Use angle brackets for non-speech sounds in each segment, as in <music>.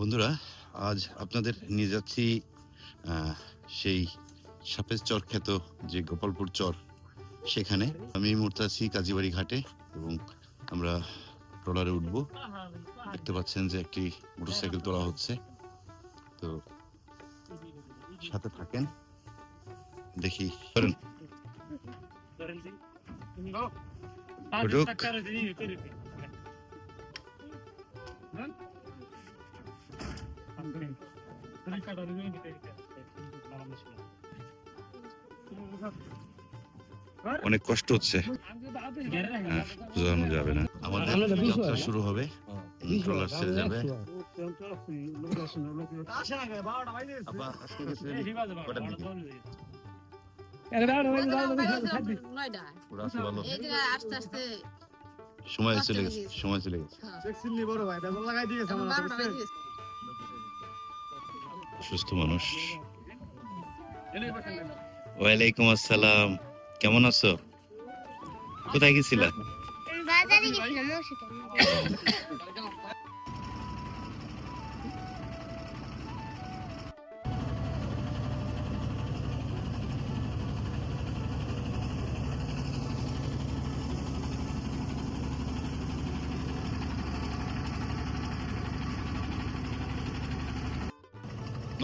বন্ধুরা আজ আপনাদের নিয়ে যাচ্ছি সেই সাপের চর খ্যাত যে গোপালপুর চর সেখানে। আমি এই মুহূর্তে আছি কাজীবাড়ি ঘাটে এবং আমরা ট্রলারে উঠবো। দেখতে পাচ্ছেন যে একটি মোটরসাইকেল তোলা হচ্ছে। তো সাথে থাকেন। দেখি করেন Produk. অনেক কষ্ট হচ্ছে হ্যাঁ, বোঝানো যাবে না আমাদের যাত্রা শুরু হবে ট্রলার ছেড়ে যাবে সময় চলে গেছে সময় চলে গেছে বারোটা বাজে গেছে। সুস্থ মানুষ। ওয়ালাইকুম আসসালাম। কেমন আছো? কোথায় গেছিলা?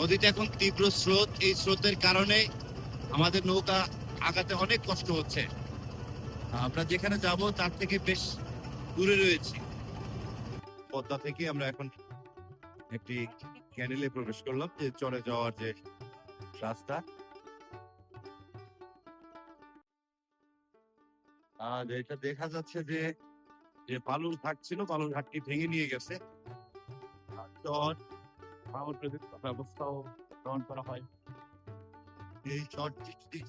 নদীতে এখন তীব্র স্রোত। এই স্রোতের কারণে আমাদের নৌকা আগাতে অনেক কষ্ট হচ্ছে। আমরা যেখানে যাব, তার থেকে বেশ দূরে রয়েছি। পদ্মা থেকে আমরা এখন একটি ক্যানেলে প্রবেশ করলাম যে চলে যাওয়ার যে রাস্তা। আর এটা দেখা যাচ্ছে যে যে বালুর ঘাট ছিল ঘাটটি ভেঙে নিয়ে গেছে। ব্যবস্থাও গ্রহণ করা হয়। এই যদি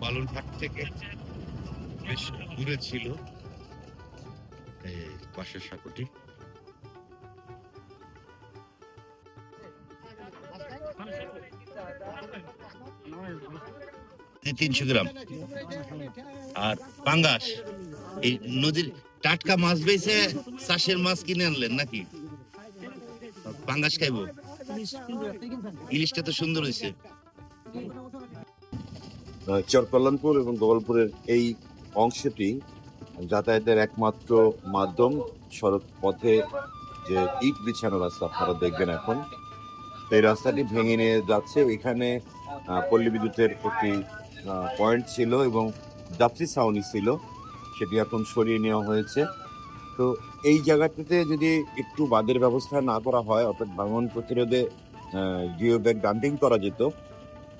বালুরঘাট থেকে বেশ দূরে ছিল। এই পাশের সাঁকোটি। তিনশো গ্রাম। আর পাঙ্গাস। এই নদীর টাটকা মাছ বেছে চাষের মাছ কিনে আনলেন নাকি? পাঙ্গাস খাইবো। ইলিশটা তো সুন্দর হয়েছে। চরকল্যাণপুর এবং গোপালপুরের এই অংশটি যাতায়াতের একমাত্র মাধ্যম। সড়ক পথে যে ইট বিছানো রাস্তা আপনারা দেখবেন এখন। এই রাস্তাটি ভেঙে নিয়ে যাচ্ছে। এখানে পল্লী বিদ্যুতের একটি পয়েন্ট ছিল এবং যাত্রী ছাউনি ছিল, সেটি এখন সরিয়ে নেওয়া হয়েছে। তো এই জায়গাটিতে যদি একটু বাঁধের ব্যবস্থা না করা হয়, অর্থাৎ ভাঙন প্রতিরোধে জিও ব্যাগ ডাম্পিং করা যেত,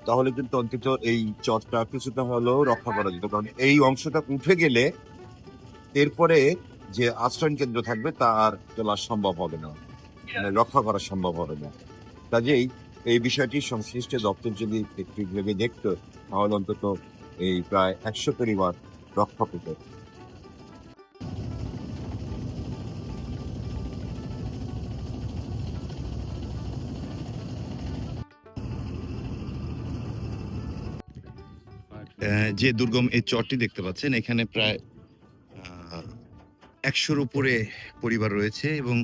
তাহলে কিন্তু অন্তত এই চরটা কিছুটা হলেও রক্ষা করা যেত। কারণ এই অংশটা উঠে গেলে এরপরে যে আশ্রয় কেন্দ্র থাকবে, তা আর চলা সম্ভব হবে না। মানে রক্ষা করা সম্ভব হবে না। কাজেই এই বিষয়টি সংশ্লিষ্ট দপ্তর যদি একটু ভেবে দেখতো, তাহলে অন্তত এই প্রায় একশো পরিবার রক্ষা পেত যে দুর্গম এই চরটি দেখতে পাচ্ছেন, এখানে প্রায় একশোর উপরে পরিবার রয়েছে এবং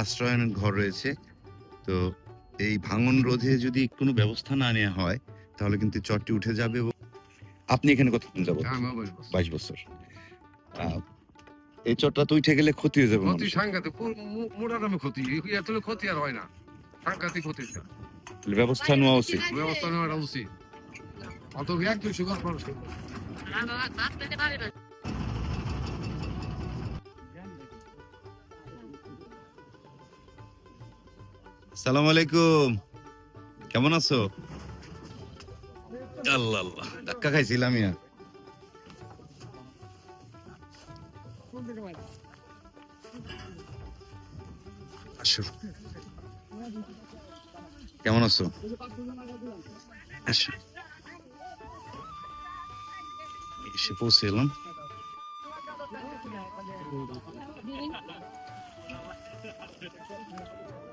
আশ্রয়নের ঘর রয়েছে। তো এই ভাঙন রোধে যদি কোনো ব্যবস্থা না নেওয়া হয়, তাহলে কিন্তু চরটি উঠে যাবে এবং আপনি এখানে কতদিন যাব বাইশ বছর। এই চরটা তো উঠে গেলে ক্ষতি হয়ে যাবে ক্ষতি মানুষের। সাংঘাতিক। মোটা দামে ক্ষতি? এত ক্ষতি আর হয় না। সাংঘাতিক ক্ষতি ব্যবস্থা নেওয়া উচিত। ব্যবস্থা নেওয়া উচিত। অত এক দুইশো ঘর মানুষ সালাম আলাইকুম। কেমন আছো? আল্লাহ আল্লাহ ধাক্কা খাইছিলাম ইয়া। কেমন আছো? এসে পৌঁছে এলাম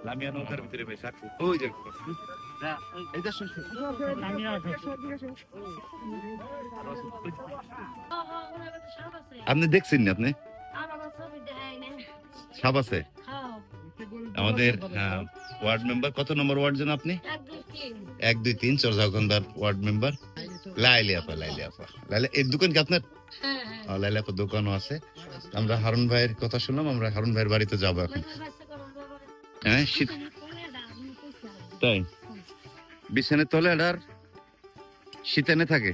লামিয়া নৌকার ভিতরে বেশ ওই যে। আপনি দেখছেন না আপনি? সাপ আছে? হ্যাঁ আমাদের আহ, ওয়ার্ড মেম্বার কত নম্বর ওয়ার্ড যেন আপনি? এক দুই তিন দুই ওয়ার্ড মেম্বার। লাইলি আপা লাইলি আপা। লাইলি এর দোকান কি আপনার? হ্যাঁ হ্যাঁ লাইলি আপা দোকানও আছে। আমরা হারুন ভাইয়ের কথা শুনলাম আমরা হারুন ভাইয়ের বাড়িতে যাব এখন। হ্যাঁ শীত তাই? বিছানে তলে আর শীতানে থাকে।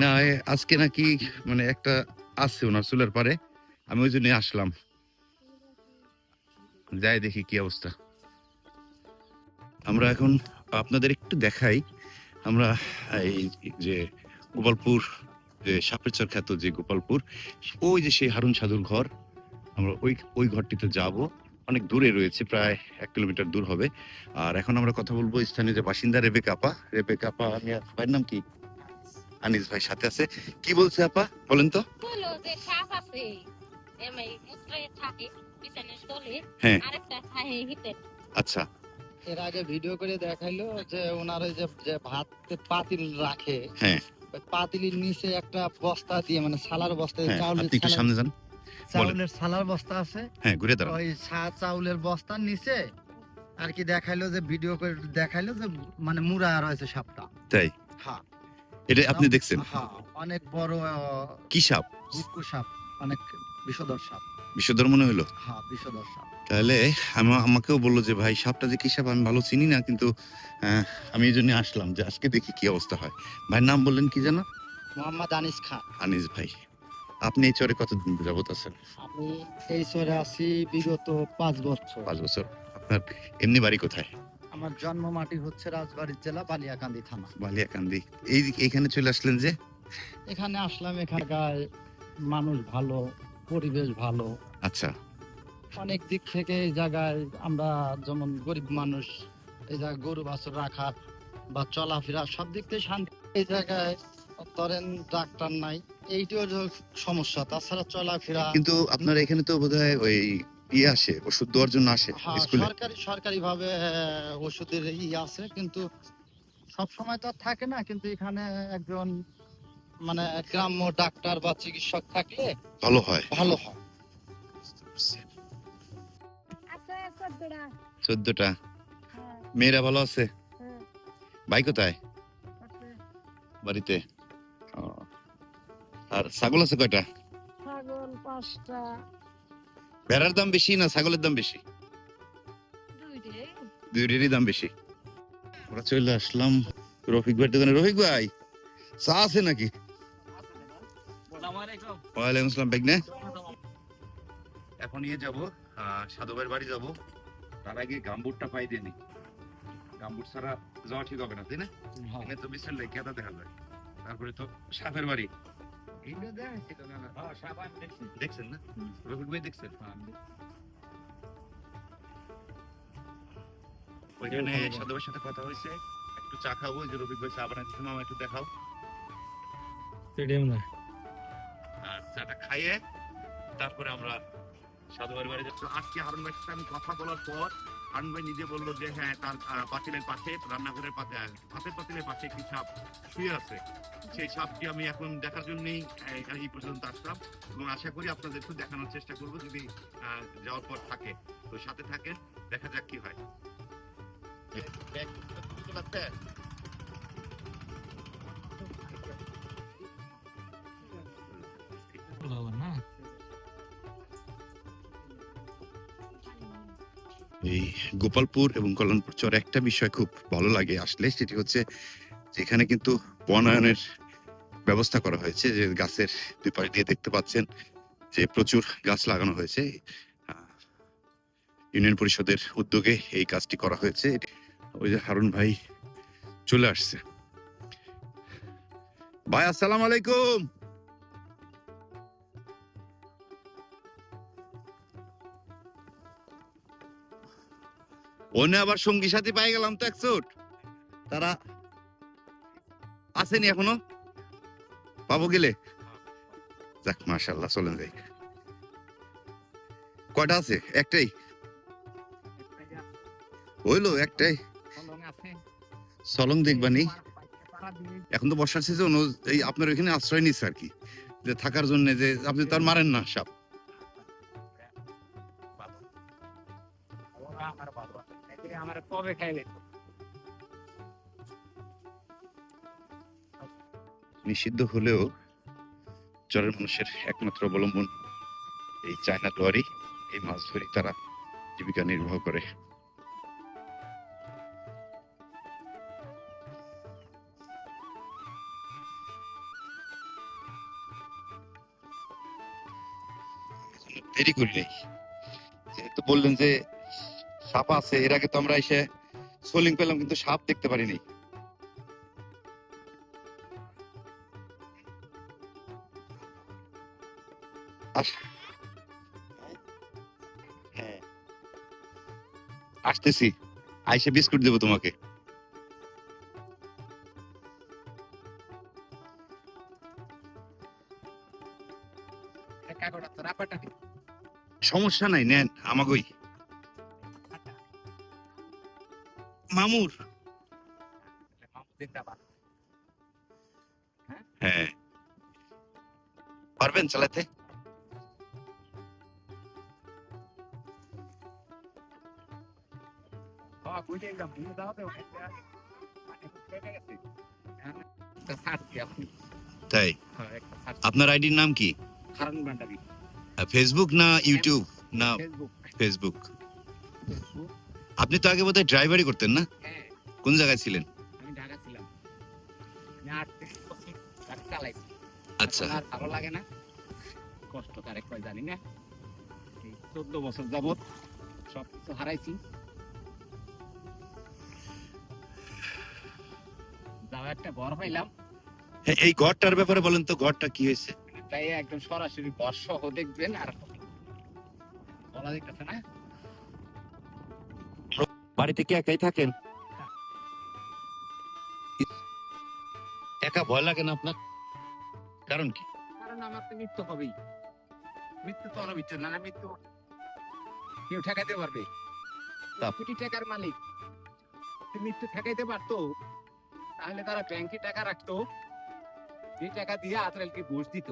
না আজকে নাকি মানে একটা আছে ওনার চুলের পারে আমি ওই জন্য আসলাম। যাই দেখি কি অবস্থা। আমরা এখন আপনাদের একটু দেখাই, আমরা এই যে গোপালপুর, যে সাপেরচর খ্যাত যে গোপালপুর, ওই যে সেই হারুন সাধুর ঘর, আমরা ওই ওই ঘরটিতে যাব। অনেক দূরে রয়েছে প্রায় এক কিলোমিটার দূর হবে। আর এখন আমরা কথা বলব স্থানীয় যে বাসিন্দা রেবেকা আপা। রেবেকা আপা আমি ভাইয়ের নাম কি? আনিস ভাই সাথে আছে। কি বলছে আপা? বলেন তো। বলো যে সাপ আছে এমআই মুসরায় থাকে বিছানার তলে। হ্যাঁ। আরেকটা থাকে হিতে আচ্ছা। এর আগে ভিডিও করে দেখাইলো যে ওনার ওই যে ভাত পাতিল রাখে হ্যাঁ। পাতিলের নিচে একটা বস্তা দিয়ে মানে সালার বস্তা হ্যাঁ সালার- সামনে যান। চাউলের সালার বস্তা আছে। হ্যাঁ ঘুরে দাঁড়ান। ওই চাউলের বস্তার নিচে আর কি দেখাইলো যে ভিডিও করে দেখাইলো যে মানে মুড়া রয়েছে সাপটা। তাই? হ্যাঁ। এটা আপনি দেখছেন? হ্যাঁ অনেক বড় কি সাপ? সাপ অনেক বিষধর সাপ। বিশ্বধর মনে হলো হ্যাঁ বিষধর সাপ। তাহলে আমা- আমাকেও বলল যে ভাই সাপটা যে কি সাপ? আমি ভালো চিনি না কিন্তু আমি এই জন্য আসলাম যে আজকে দেখি কি অবস্থা হয়। ভাইয়ের নাম বললেন কি জানো মোহাম্মদ আনিস খান। আনিস ভাই। আপনি এই চরে কতদিন যাবত আছেন? আমি এই চরে আছি বিগত পাঁচ বছর। পাঁচ বছর। আপনার এমনি বাড়ি কোথায়? আমার জন্ম মাটি হচ্ছে রাজবাড়ির জেলা বালিয়াকান্দি থানা। বালিয়াকান্দি। এই এখানে চলে আসলেন যে? এখানে আসলাম এখানকার মানুষ ভালো পরিবেশ ভালো। আচ্ছা। অনেক দিক থেকে এই জায়গায় আমরা যেমন গরিব মানুষ এই জায়গায় গরু বাছুর রাখার বা চলাফেরা সব দিক থেকে শান্তি। এই জায়গায় ধরেন ডাক্তার নাই এইটিও যে সমস্যা। তাছাড়া চলাফেরা কিন্তু আপনার এখানে তো বোধহয় ওই ইয়ে আসে ওষুধ দেওয়ার জন্য আসে হ্যাঁ স্কুলে। সরকারি সরকারি ভাবে ওষুধের ই আছে কিন্তু সব সময় তো আর থাকে না কিন্তু এখানে একজন মানে গ্রাম্য ডাক্তার বা চিকিৎসক থাকলে ভালো হয়। ভালো হয়। চোদ্দটা। হ্যাঁ। মেয়েরা ভালো আছে? হ্যাঁ। ভাই কোথায়? বাড়িতে। আর ছাগল আছে কয়টা? ছাগল পাঁচটা। ভেড়ার দাম বেশি না ছাগলের দাম বেশি? দুইটে দুইটারই দাম বেশি। আমরা চলে আসলাম রফিক ভাইয়ের দোকানে। রফিক ভাই চা আছে নাকি? ওয়ালাইকুম আসসালাম বেগনে এখন নিয়ে যাব সাধু ভাইয়ের বাড়ি যাব। তার আগে গাম্বুটটা পাই দিয়ে নি। গাম্বুট ছাড়া যাওয়া ঠিক হবে না তাই না? এখানে তো বিশাল কেদা দেখা যায়। তারপরে তো সাপের বাড়ি। দেখছেন না? রফিক ভাই দেখছেন? ওইখানে সাধু সাথে কথা হয়েছে। একটু চা খাব যে রফিক ভাই চা বানাচ্ছে মামা একটু দেখাও। আর চাটা খাইয়ে তারপরে আমরা সাধু বাড়ি যাচ্ছি। আজকে হারুন ভাইয়ের সাথে আমি কথা বলার পর হারুন ভাই নিজে বলল যে হ্যাঁ তার পাতিলের পাশে, রান্নাঘরের পাশে, ভাতের পাতিলের পাশে একটি সাপ শুয়ে আছে। সেই সাপটি আমি এখন দেখার জন্যই, এই পর্যন্ত আসলাম এবং আশা করি আপনাদের একটু দেখানোর চেষ্টা করব যদি যাওয়ার পর থাকে। তো সাথে থাকেন, দেখা যাক কি হয়। এই গোপালপুর এবং কল্যাণপুর চর একটা বিষয় খুব ভালো লাগে আসলে, সেটি হচ্ছে যেখানে কিন্তু বনায়নের ব্যবস্থা করা হয়েছে, যে গাছের দুই পাশ দিয়ে দেখতে পাচ্ছেন যে প্রচুর গাছ লাগানো হয়েছে। ইউনিয়ন পরিষদের উদ্যোগে এই কাজটি করা হয়েছে। ওই যে হারুন ভাই চলে আসছে। ভাই, আসসালাম আলাইকুম। ওনে আবার সঙ্গী সাথী পাই গেলাম তো একচোট তারা আসেনি এখনও? পাবো গেলে? যাক মাশাল্লাহ চলেন যাই। কয়টা আছে? একটাই? হইল একটাই। সলং দেখবানি এখন তো বর্ষার সিজন এই আপনার ওইখানে আশ্রয় নিচ্ছে আর কি। যে থাকার জন্য যে, আপনি তো আর মারেন না সাপ। নিষিদ্ধ হলেও চরের মানুষের একমাত্র অবলম্বন এই চায়না লোয়ারি এই মাছ ধরে তারা জীবিকা নির্বাহ করে। দেরি করি নাই। যেহেতু বললেন যে সাপ আছে, এর আগে তো আমরা এসে সোলিং পেলাম, কিন্তু সাপ দেখতে পারিনি। আসতেছি আইসে বিস্কুট দেবো তোমাকে। সমস্যা নাই নেন আমাগই। মামুর। হ্যাঁ। পারবেন চালাতে? তাই? আপনার আইডির নাম কি? ফেসবুক না ইউটিউব না ফেসবুক আপনি তো আগে বোধহয় ড্রাইভারই করতেন না? হ্যাঁ। কোন জায়গায় ছিলেন? আচ্ছা। আর ভালো লাগে না। কষ্ট কারে কয় জানি না। চোদ্দ বছর যাবত সব কিছু হারাইছি। একটা ঘর পাইলাম। এই ঘরটার ব্যাপারে বলেন তো ঘরটা কি হয়েছে? তাই একদম সরাসরি ঘর সহ দেখবেন আর বলা দেখতেছে না। বাড়িতে কি একাই থাকেন? একা ভয় লাগে না আপনার? কারণ কি? কারণ আমার তো মৃত্যু হবেই। মৃত্যু তো অনবিচ্ছেদ না না মৃত্যু কেউ ঠেকাইতে পারবে। তা- কোটি টাকার মালিক। মৃত্যু ঠেকাইতে পারতো তাহলে তারা ব্যাংকে টাকা রাখতো। যে টাকা দিয়ে আজরাইলকে ঘুষ দিত।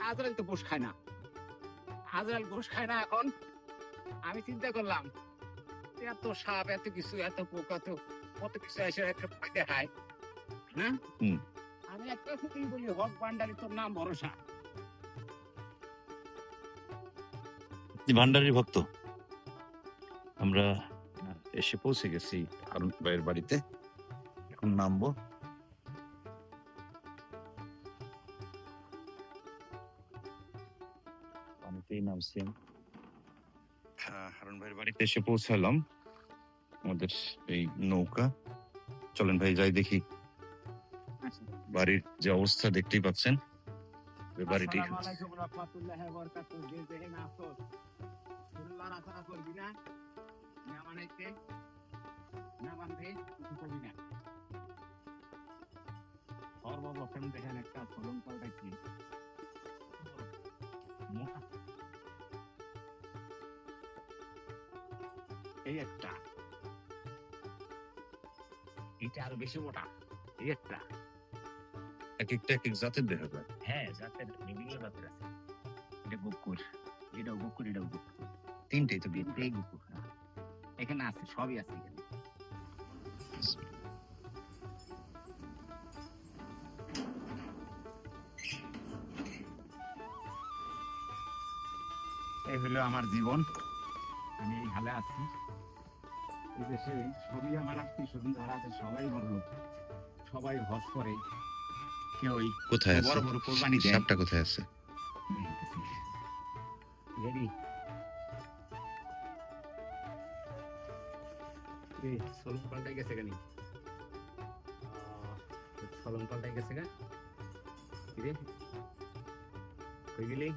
আজরাইল তো ঘুষ খায় না। আজরাইল ঘুষ খায় না এখন। আমি চিন্তা করলাম এত সাপ এত কিছু এত পোকা তো কত কিছু এসে একটা দেখায় হ্যাঁ? হুম। আমি একটা শুধুই বলি হক ভান্ডারি তোর নাম ভরসা। ভান্ডারির ভক্ত। আমরা এসে পৌঁছে গেছি আরুণ ভাইয়ের বাড়িতে। এখন নামবো হ্যাঁ, হারুন ভাইয়ের বাড়িতে এসে পৌঁছালাম। আমাদের এই নৌকা। চলেন ভাই যাই দেখি। বাড়ির যে অবস্থা দেখতেই পাচ্ছেন। বাড়িটি আলাইকুম সর্বপ্রথম দেখেন একটা ফলন মোটা। এই একটা। এটা আরও বেশি মোটা। এই একটা। এক একটা এক এক জাতের দেখা যায় হ্যাঁ জাতের বিভিন্ন জাতের আছে। এটা গুকুর এটাও গুকুর এটাও গুকুর তিনটেই তো বিয়ে হ্যাঁ। এখানে আছে সবই আছে এখানে। এই হলো আমার জীবন। আমি এই হালে আছি। এই দেশে সবই আমার আত্মীয় স্বজন যারা আছে সবাই বড় লোক। সবাই হজ করে। কেউই কোথায় আছে? বড় বড় কোরবানি দেয়। সাপটা কোথায় আছে? রেডি। এই পাল্টাই গেছে কেন সলন পাল্টাই গেছে গা? কি রে? কই গেলি?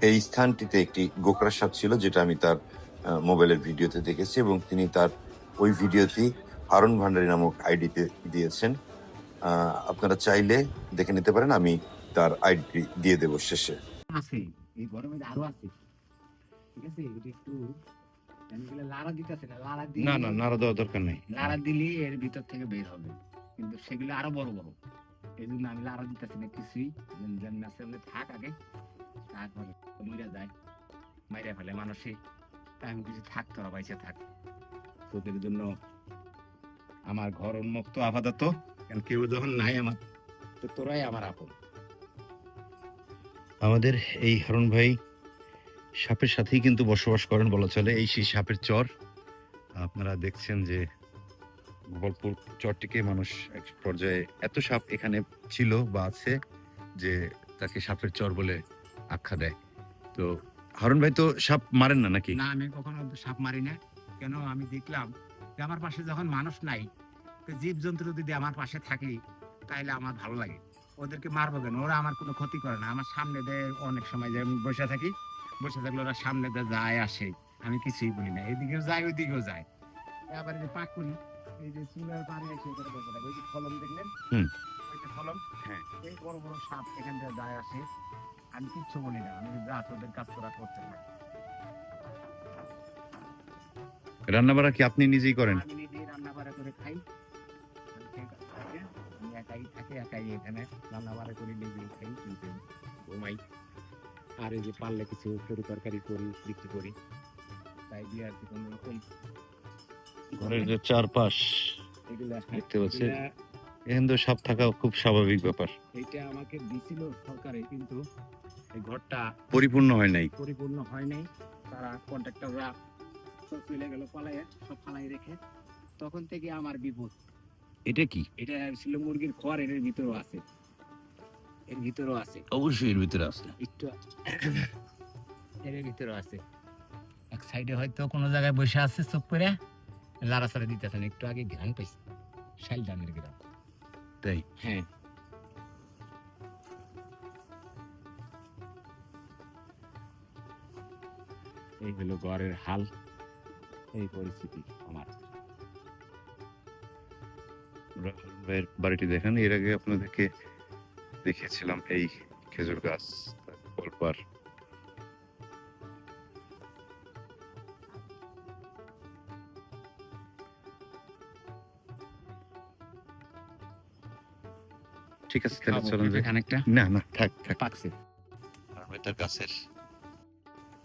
এই স্থানটিতে একটি গোকরা সাপ ছিল যেটা আমি তার মোবাইলের ভিডিওতে দেখেছি এবং তিনি তার ওই ভিডিওটি হারুন ভান্ডারী নামক আইডিতে দিয়েছেন। আহ, আপনারা চাইলে দেখে নিতে পারেন আমি তার আইডি দিয়ে দেবো শেষে। আছে এই গরমে আরও আছে। ঠিক আছে এটা একটু আমি দিতেছে না না না নাড়া দেওয়ার দরকার নেই। লাড়া দিলে এর ভিতর থেকে বের হবে। কিন্তু সেগুলো আরও বড় বড়। এই জন্য আমি লাড়া দিতেছি না, কিছুই। না সেমনি থাক আগে। তারপরে মরে যায়। মাইরে ফেলে মানুষে। তাই আমি কিছু থাক তোরা বাইসে থাক। তোদের জন্য আমার ঘর উন্মুক্ত আপাতত। কারণ কেউ যখন নাই আমার, তো তোরাই আমার আপন। আমাদের এই হারুন ভাই সাপের সাথেই কিন্তু বসবাস করেন বলা চলে। এই সেই সাপের চর। আপনারা দেখছেন যে গোপালপুর চরটিকে মানুষ এক পর্যায়ে এত সাপ এখানে ছিল বা আছে যে তাকে সাপের চর বলে আখ্যা দেয়। তো হারুন ভাই তো সাপ মারেন না নাকি? না, আমি কখনো সাপ মারি না। কেন? আমি দেখলাম যে আমার পাশে যখন মানুষ নাই, তো জীব জন্তু যদি আমার পাশে থাকে, তাইলে আমার ভালো লাগে। ওদেরকে মারবো কেন? ওরা আমার কোনো ক্ষতি করে না। আমার সামনে দেয় অনেক সময় যে আমি বসে থাকি, বসে থাকলে ওরা সামনে দিয়ে যায়, আসে। আমি কিছুই বলি না। এদিকেও যায়, ওইদিকেও যায়। আবার পাক করি এই যে চুলের পানি এসে করে বসে থাকে ওই যে ফলম দেখলেন? ওই যে ফলম? হ্যাঁ। এই বড় বড় সাপ এখান থেকে যায় আসে। আমি কিচ্ছু বলি না আমি যা তোদের কাজ তোরা করতে পারি। রান্না বাড়া কি আপনি নিজেই করেন? আমি নিজেই রান্না বাড়া করে খাই। আমি থাকে, একাই থাকি একাই এখানে রান্না বাড়া করে নিজেই খাই নিজে ঘুমাই। আর এই যে পারলে কিছু তরি তরকারি করি বিক্রি করি। তাই দিয়ে আর কি কোনো রকম ঘরের যে চারপাশ এগুলা দেখতে পাচ্ছি। এখানে তো সাপ থাকা খুব স্বাভাবিক ব্যাপার। এইটা আমাকে দিছিল সরকারে কিন্তু এই ঘরটা পরিপূর্ণ হয় নাই। পরিপূর্ণ হয় নাই। তারা কন্ট্রাক্টররা সব চলে গেল পালাইয়ে সব ফালাই রেখে। তখন থেকে আমার বিপদ। এটা কি? এটা ছিল মুরগির খড় এর ভিতরেও আছে। এর ভিতরেও আছে। অবশ্যই এর ভিতরে আছে। একটু <coughs> এর ভিতরে আছে। এক সাইডে হয়তো কোনো জায়গায় বসে আছে চুপ করে। লাড়াচাড়া দিতেছেন একটু আগে ঘ্রাণ পাইছে। শাইল ডানের গ্রাম তাই? হ্যাঁ। এই হলো ঘরের হাল এই পরিস্থিতি আমার। ভাইয়ের বাড়িটি দেখেন এর আগে আপনাদেরকে দেখিয়েছিলাম এই খেজুর গাছ কলপার ঠিক আছে তাহলে চলুন যাই। খানিকটা না না থাক থাক। পাকছে। গাছের।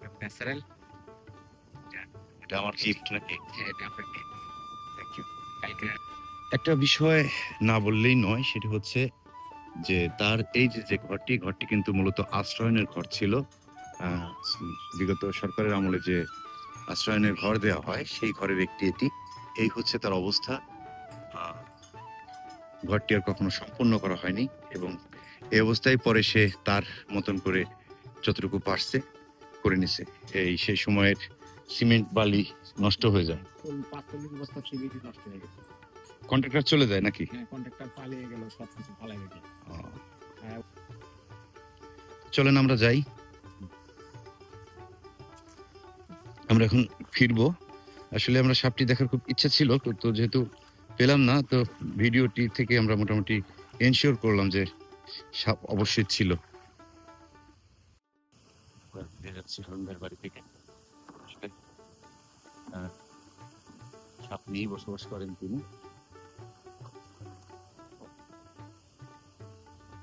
ন্যাচারাল? এটা আমার গিফট নাকি? থ্যাংক ইউ একটা বিষয় না বললেই নয় সেটি হচ্ছে যে তার এই যে যে ঘরটি ঘরটি কিন্তু মূলত আশ্রয়নের ঘর ছিল। আহ, বিগত সরকারের আমলে যে আশ্রয়নের ঘর দেওয়া হয় সেই ঘরের একটি এটি। এই হচ্ছে তার অবস্থা। ঘরটি আর কখনো সম্পূর্ণ করা হয়নি এবং এই অবস্থায় পরে সে তার মতন করে যতটুকু পারছে করে নিছে। এই সেই সময়ের সিমেন্ট বালি নষ্ট হয়ে যায়। কন্ট্রাক্টর চলে যায় নাকি? হ্যাঁ পালিয়ে গেল। চলেন আমরা যাই। আমরা এখন ফিরবো। আসলে আমরা সাপটি দেখার খুব ইচ্ছা ছিল তো- তো যেহেতু পেলাম না তো ভিডিওটি থেকে আমরা মোটামুটি এনশিওর করলাম যে সাপ অবশ্যই ছিল। যাচ্ছি হরণদার বাড়ি থেকে। সাপ নিয়েই বসবাস করেন তিনি।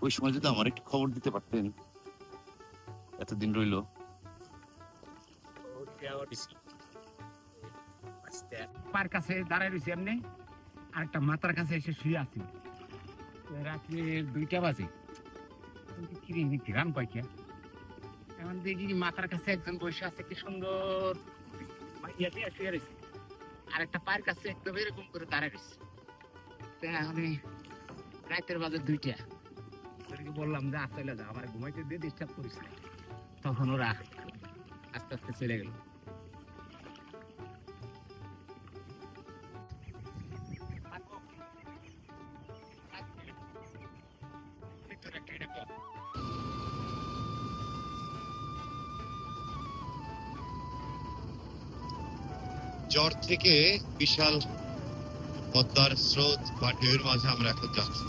ওই সময় যদি আমার একটু খবর দিতে পারতেন এতদিন রইল। পার কাছে দাঁড়ায় রয়েছি এমনি? আরেকটা মাথার কাছে এসে শুয়ে আছি। রাত্রি দুইটা বাজে। কিন্তু কি রে, এমনি গ্রাম পাই এখন দেখি মাথার কাছে একজন বসে আছে কি সুন্দর। দিয়ে শুয়ে রয়েছে। আর একটা পায়ের কাছে একদম এরকম করে দাঁড়ায় রয়েছে। রাতের বাজে দুইটা। বললাম যে আসলে যা। আমার ঘুমাইতে দিয়ে ডিস্টার্ব করিস তখন ওরা আস্তে আস্তে চলে গেল। জ্বর থেকে বিশাল পদ্মার স্রোত বা ঢেউয়ের মাঝে আমরা এখন যাচ্ছি।